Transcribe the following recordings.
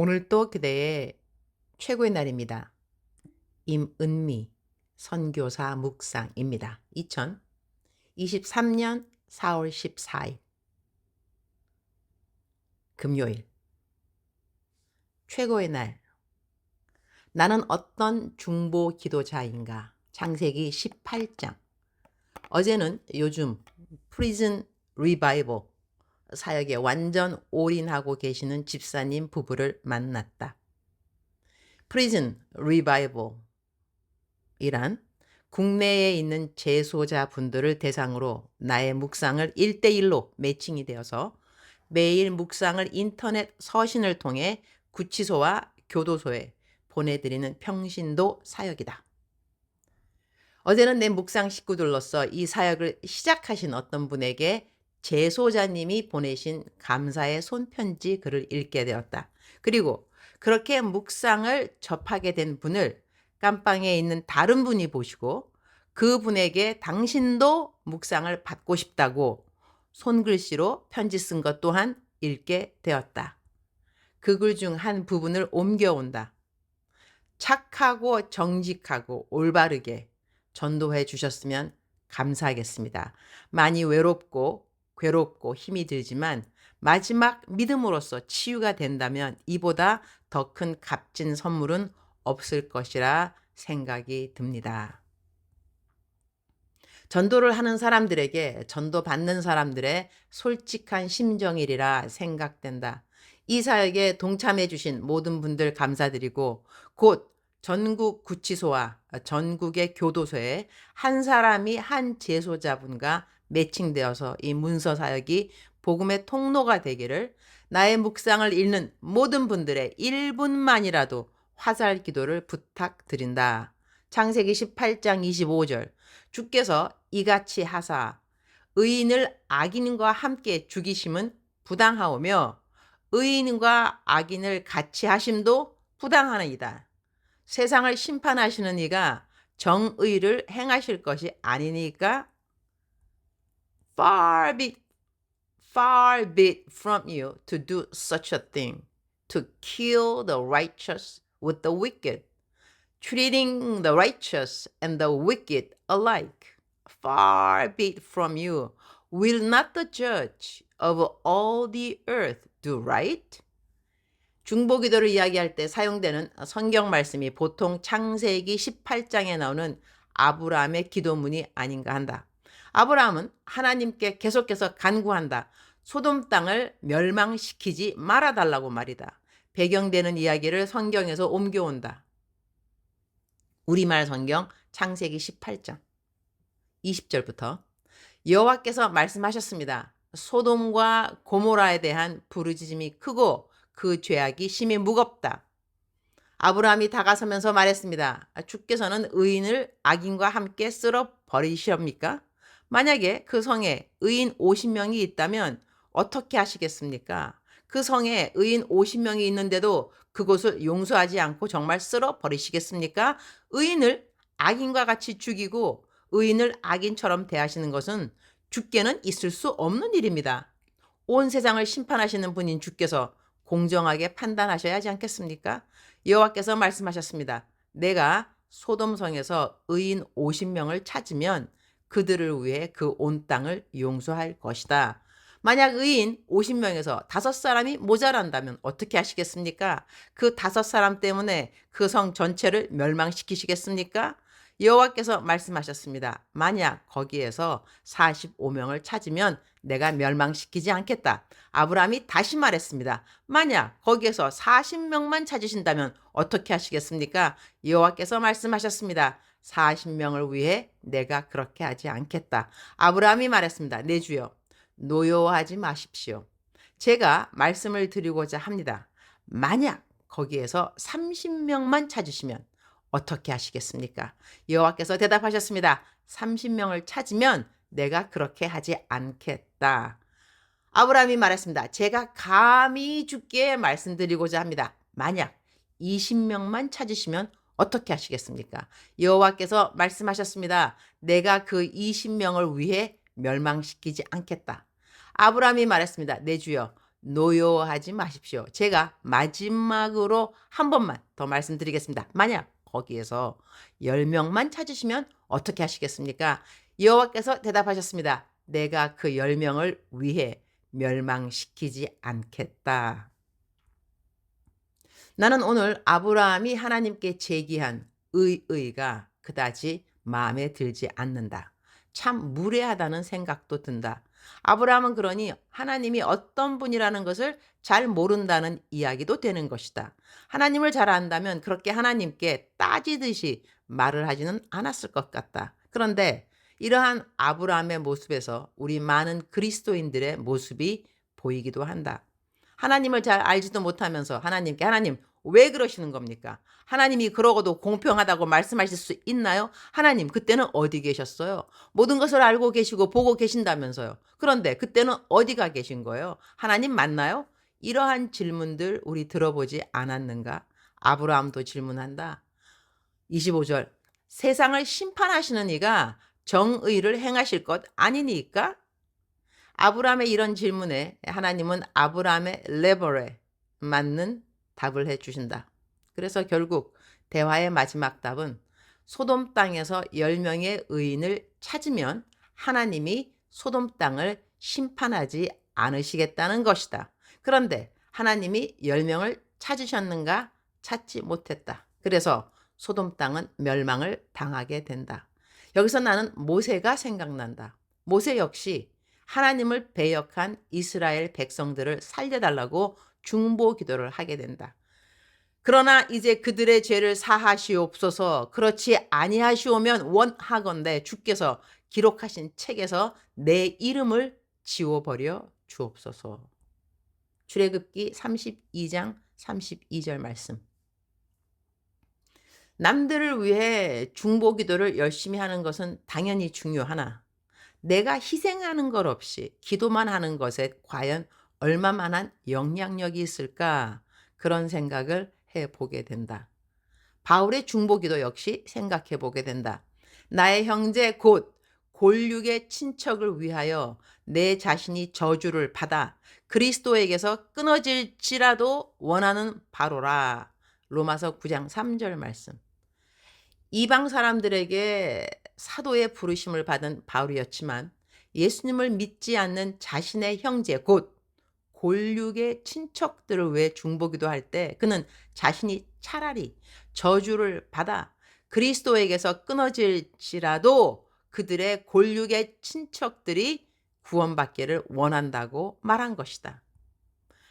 오늘 또 그대의 최고의 날입니다. 임은미 선교사 묵상입니다. 2023년 4월 14일. 금요일. 최고의 날. 나는 어떤 중보 기도자인가? 창세기 18장. 어제는 요즘 프리즌 리바이벌 사역에 완전 올인하고 계시는 집사님 부부를 만났다. 프리즌 리바이벌이란 국내에 있는 재소자 분들을 대상으로 나의 묵상을 1대1로 매칭이 되어서 매일 묵상을 인터넷 서신을 통해 구치소와 교도소에 보내드리는 평신도 사역이다. 어제는 내 묵상 식구들로서 이 사역을 시작하신 어떤 분에게 재소자님이 보내신 감사의 손편지 글을 읽게 되었다. 그리고 그렇게 묵상을 접하게 된 분을 깜빵에 있는 다른 분이 보시고 그 분에게 당신도 묵상을 받고 싶다고 손글씨로 편지 쓴 것 또한 읽게 되었다. 그 글 중 한 부분을 옮겨온다. 착하고 정직하고 올바르게 전도해 주셨으면 감사하겠습니다. 많이 외롭고 괴롭고 힘이 들지만 마지막 믿음으로써 치유가 된다면 이보다 더 큰 값진 선물은 없을 것이라 생각이 듭니다. 전도를 하는 사람들에게 전도 받는 사람들의 솔직한 심정이리라 생각된다. 이 사역에 동참해 주신 모든 분들 감사드리고 곧 전국 구치소와 전국의 교도소에 한 사람이 한 재소자분과 매칭되어서 이 문서 사역이 복음의 통로가 되기를 나의 묵상을 읽는 모든 분들의 1분만이라도 화살 기도를 부탁드린다. 창세기 18장 25절 주께서 이같이 하사 의인을 악인과 함께 죽이심은 부당하오며 의인과 악인을 같이 하심도 부당하나이다. 세상을 심판하시는 이가 정의를 행하실 것이 아니니까 far be far be it from you to do such a thing to kill the righteous with the wicked treating the righteous and the wicked alike far be it from you will not the judge of all the earth do right 중보 기도를 이야기할 때 사용되는 성경 말씀이 보통 창세기 18장에 나오는 아브라함의 기도문이 아닌가 한다. 아브라함은 하나님께 계속해서 간구한다. 소돔 땅을 멸망시키지 말아달라고 말이다. 배경되는 이야기를 성경에서 옮겨온다. 우리말 성경 창세기 18장 20절부터 여호와께서 말씀하셨습니다. 소돔과 고모라에 대한 부르짖음이 크고 그 죄악이 심히 무겁다. 아브라함이 다가서면서 말했습니다. 주께서는 의인을 악인과 함께 쓸어 버리시옵니까? 만약에 그 성에 의인 50명이 있다면 어떻게 하시겠습니까? 그 성에 의인 50명이 있는데도 그곳을 용서하지 않고 정말 쓸어 버리시겠습니까? 의인을 악인과 같이 죽이고 의인을 악인처럼 대하시는 것은 주께는 있을 수 없는 일입니다. 온 세상을 심판하시는 분인 주께서 공정하게 판단하셔야 하지 않겠습니까? 여호와께서 말씀하셨습니다. 내가 소돔성에서 의인 50명을 찾으면 그들을 위해 그 온 땅을 용서할 것이다. 만약 의인 50명에서 다섯 사람이 모자란다면 어떻게 하시겠습니까? 그 다섯 사람 때문에 그 성 전체를 멸망시키시겠습니까? 여호와께서 말씀하셨습니다. 만약 거기에서 45명을 찾으면 내가 멸망시키지 않겠다. 아브라함이 다시 말했습니다. 만약 거기에서 40명만 찾으신다면 어떻게 하시겠습니까? 여호와께서 말씀하셨습니다. 40명을 위해 내가 그렇게 하지 않겠다. 아브라함이 말했습니다. 내 주여, 노여워하지 마십시오. 제가 말씀을 드리고자 합니다. 만약 거기에서 30명만 찾으시면 어떻게 하시겠습니까? 여호와께서 대답하셨습니다. 30명을 찾으면 내가 그렇게 하지 않겠다. 아브라함이 말했습니다. 제가 감히 주께 말씀드리고자 합니다. 만약 20명만 찾으시면 어떻게 하시겠습니까? 여호와께서 말씀하셨습니다. 내가 그 20명을 위해 멸망시키지 않겠다. 아브라함이 말했습니다. 내 주여, 노여하지 마십시오. 제가 마지막으로 한 번만 더 말씀드리겠습니다. 만약 거기에서 10명만 찾으시면 어떻게 하시겠습니까? 여호와께서 대답하셨습니다. 내가 그 10명을 위해 멸망시키지 않겠다. 나는 오늘 아브라함이 하나님께 제기한 의의가 그다지 마음에 들지 않는다. 참 무례하다는 생각도 든다. 아브라함은 그러니 하나님이 어떤 분이라는 것을 잘 모른다는 이야기도 되는 것이다. 하나님을 잘 안다면 그렇게 하나님께 따지듯이 말을 하지는 않았을 것 같다. 그런데 이러한 아브라함의 모습에서 우리 많은 그리스도인들의 모습이 보이기도 한다. 하나님을 잘 알지도 못하면서 하나님께 하나님 왜 그러시는 겁니까? 하나님이 그러고도 공평하다고 말씀하실 수 있나요? 하나님 그때는 어디 계셨어요? 모든 것을 알고 계시고 보고 계신다면서요. 그런데 그때는 어디가 계신 거예요? 하나님 맞나요? 이러한 질문들 우리 들어보지 않았는가? 아브라함도 질문한다. 25절 세상을 심판하시는 이가 정의를 행하실 것 아니니까? 아브라함의 이런 질문에 하나님은 아브라함의 레버에 맞는 답을 해 주신다. 그래서 결국 대화의 마지막 답은 소돔 땅에서 10명의 의인을 찾으면 하나님이 소돔 땅을 심판하지 않으시겠다는 것이다. 그런데 하나님이 10명을 찾으셨는가? 찾지 못했다. 그래서 소돔 땅은 멸망을 당하게 된다. 여기서 나는 모세가 생각난다. 모세 역시 하나님을 배역한 이스라엘 백성들을 살려달라고 중보 기도를 하게 된다. 그러나 이제 그들의 죄를 사하시옵소서 그렇지 아니하시오면 원하건대 주께서 기록하신 책에서 내 이름을 지워버려 주옵소서. 출애굽기 32장 32절 말씀. 남들을 위해 중보 기도를 열심히 하는 것은 당연히 중요하나 내가 희생하는 것 없이 기도만 하는 것에 과연 얼마만한 영향력이 있을까 그런 생각을 해 보게 된다. 바울의 중보기도 역시 생각해 보게 된다. 나의 형제 곧 골육의 친척을 위하여 내 자신이 저주를 받아 그리스도에게서 끊어질지라도 원하는 바로라. 로마서 9장 3절 말씀. 이방 사람들에게 사도의 부르심을 받은 바울이었지만 예수님을 믿지 않는 자신의 형제 곧 골육의 친척들을 왜 중보기도 할 때 그는 자신이 차라리 저주를 받아 그리스도에게서 끊어질지라도 그들의 골육의 친척들이 구원받기를 원한다고 말한 것이다.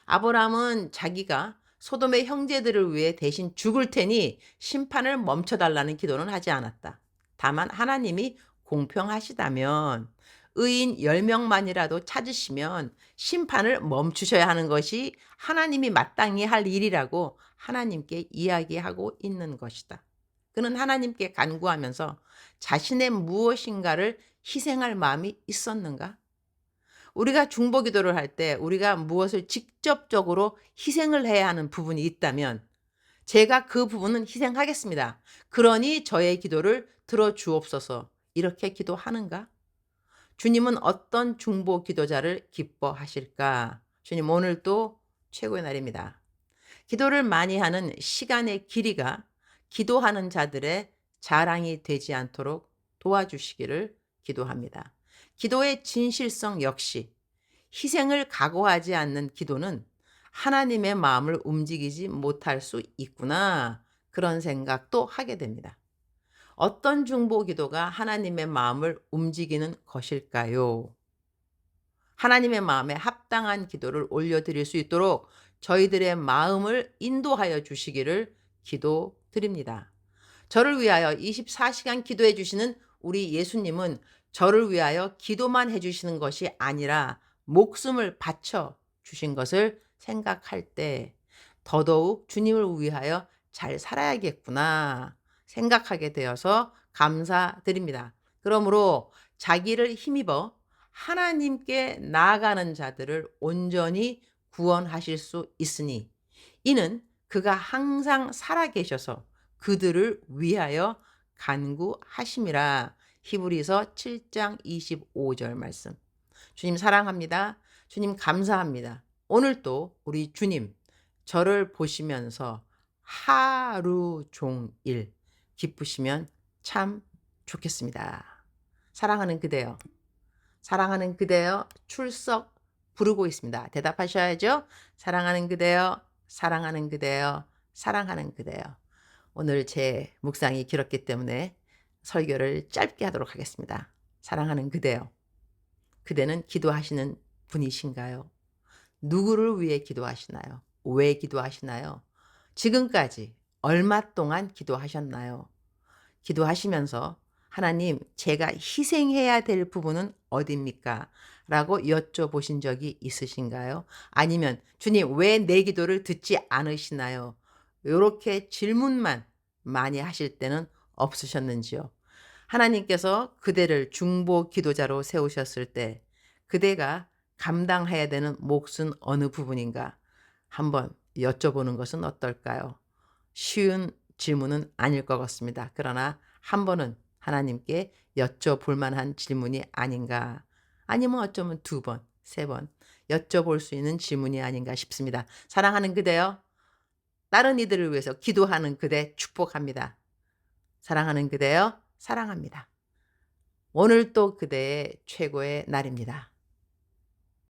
아브라함은 자기가 소돔의 형제들을 위해 대신 죽을 테니 심판을 멈춰달라는 기도는 하지 않았다. 다만 하나님이 공평하시다면 의인 10명만이라도 찾으시면 심판을 멈추셔야 하는 것이 하나님이 마땅히 할 일이라고 하나님께 이야기하고 있는 것이다. 그는 하나님께 간구하면서 자신의 무엇인가를 희생할 마음이 있었는가? 우리가 중보 기도를 할 때 우리가 무엇을 직접적으로 희생을 해야 하는 부분이 있다면 제가 그 부분은 희생하겠습니다. 그러니 저의 기도를 들어 주옵소서. 이렇게 기도하는가? 주님은 어떤 중보 기도자를 기뻐하실까? 주님 오늘도 최고의 날입니다. 기도를 많이 하는 시간의 길이가 기도하는 자들의 자랑이 되지 않도록 도와주시기를 기도합니다. 기도의 진실성 역시 희생을 각오하지 않는 기도는 하나님의 마음을 움직이지 못할 수 있구나. 그런 생각도 하게 됩니다. 어떤 중보 기도가 하나님의 마음을 움직이는 것일까요? 하나님의 마음에 합당한 기도를 올려드릴 수 있도록 저희들의 마음을 인도하여 주시기를 기도드립니다. 저를 위하여 24시간 기도해 주시는 우리 예수님은 저를 위하여 기도만 해주시는 것이 아니라 목숨을 바쳐 주신 것을 생각할 때 더더욱 주님을 위하여 잘 살아야겠구나 생각하게 되어서 감사드립니다. 그러므로 자기를 힘입어 하나님께 나아가는 자들을 온전히 구원하실 수 있으니 이는 그가 항상 살아계셔서 그들을 위하여 간구하심이라 히브리서 7장 25절 말씀. 주님 사랑합니다. 주님 감사합니다. 오늘도 우리 주님 저를 보시면서 하루 종일 기쁘시면 참 좋겠습니다. 사랑하는 그대여. 사랑하는 그대여 출석 부르고 있습니다. 대답하셔야죠. 사랑하는 그대여, 사랑하는 그대여, 사랑하는 그대여. 오늘 제 묵상이 길었기 때문에 설교를 짧게 하도록 하겠습니다. 사랑하는 그대여. 그대는 기도하시는 분이신가요? 누구를 위해 기도하시나요? 왜 기도하시나요? 지금까지 얼마 동안 기도하셨나요? 기도하시면서 하나님, 제가 희생해야 될 부분은 어디입니까? 라고 여쭤보신 적이 있으신가요? 아니면 주님, 왜 내 기도를 듣지 않으시나요? 이렇게 질문만 많이 하실 때는 없으셨는지요? 하나님께서 그대를 중보 기도자로 세우셨을 때 그대가 감당해야 되는 몫은 어느 부분인가? 한번 여쭤보는 것은 어떨까요? 쉬운 질문은 아닐 것 같습니다. 그러나 한 번은 하나님께 여쭤볼 만한 질문이 아닌가. 아니면 어쩌면 두 번, 세 번 여쭤볼 수 있는 질문이 아닌가 싶습니다. 사랑하는 그대여, 다른 이들을 위해서 기도하는 그대 축복합니다. 사랑하는 그대여, 사랑합니다. 오늘 또 그대의 최고의 날입니다.